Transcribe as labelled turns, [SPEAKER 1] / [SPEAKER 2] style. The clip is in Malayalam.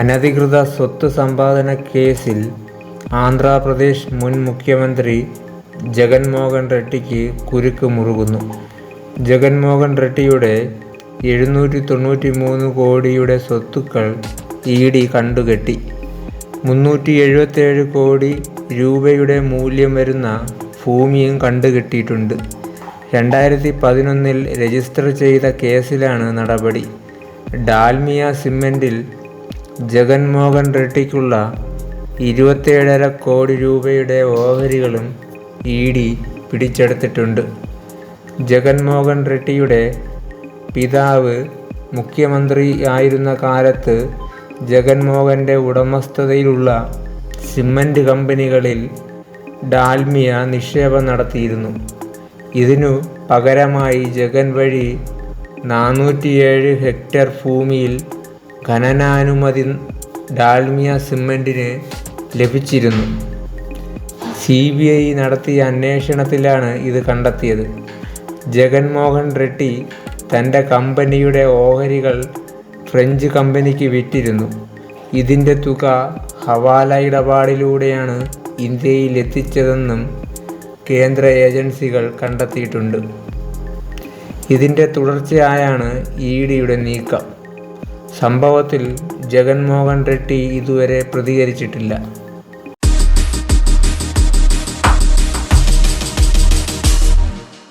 [SPEAKER 1] അനധികൃത സ്വത്ത് സമ്പാദന കേസിൽ ആന്ധ്രാപ്രദേശ് മുൻ മുഖ്യമന്ത്രി ജഗൻമോഹൻ റെഡ്ഡിക്ക് കുരുക്ക് മുറുകുന്നു. ജഗൻമോഹൻ റെഡ്ഡിയുടെ എഴുന്നൂറ്റി തൊണ്ണൂറ്റി മൂന്ന് കോടിയുടെ സ്വത്തുക്കൾ ഇ ഡി കണ്ടുകെട്ടി. മുന്നൂറ്റി എഴുപത്തേഴ് കോടി രൂപയുടെ മൂല്യം വരുന്ന ഭൂമിയും കണ്ടുകെട്ടിയിട്ടുണ്ട്. രണ്ടായിരത്തി പതിനൊന്നിൽ രജിസ്റ്റർ ചെയ്ത കേസിലാണ് നടപടി. ഡാൽമിയ സിമന്റിൽ ജഗൻമോഹൻ റെഡ്ഡിക്കുള്ള ഇരുപത്തേഴര കോടി രൂപയുടെ ഓഹരികളും ഇ ഡി പിടിച്ചെടുത്തിട്ടുണ്ട്. ജഗൻമോഹൻ റെഡ്ഡിയുടെ പിതാവ് മുഖ്യമന്ത്രി ആയിരുന്ന കാലത്ത് ജഗൻമോഹന്റെ ഉടമസ്ഥതയിലുള്ള സിമന്റ് കമ്പനികളിൽ ഡാൽമിയ നിക്ഷേപം നടത്തിയിരുന്നു. ഇതിനു പകരമായി ജഗൻ വഴി നാനൂറ്റിയേഴ് ഹെക്ടർ ഭൂമിയിൽ ഖനനാനുമതി ഡാൽമിയ സിമന്റിന് ലഭിച്ചിരുന്നു. സി ബി ഐ നടത്തിയ അന്വേഷണത്തിലാണ് ഇത് കണ്ടെത്തിയത്. ജഗൻമോഹൻ റെഡ്ഡി തന്റെ കമ്പനിയുടെ ഓഹരികൾ ഫ്രഞ്ച് കമ്പനിക്ക് വിറ്റിരുന്നു. ഇതിന്റെ തുക ഹവാല ഇടപാടിലൂടെയാണ് ഇന്ത്യയിൽ എത്തിച്ചതെന്നും കേന്ദ്ര ഏജൻസികൾ കണ്ടെത്തിയിട്ടുണ്ട്. ഇതിന്റെ തുടർച്ചയായാണ് ഇ ഡിയുടെ നീക്കം. സംഭവത്തിൽ ജഗൻമോഹൻ റെഡ്ഡി ഇതുവരെ പ്രതികരിച്ചിട്ടില്ല.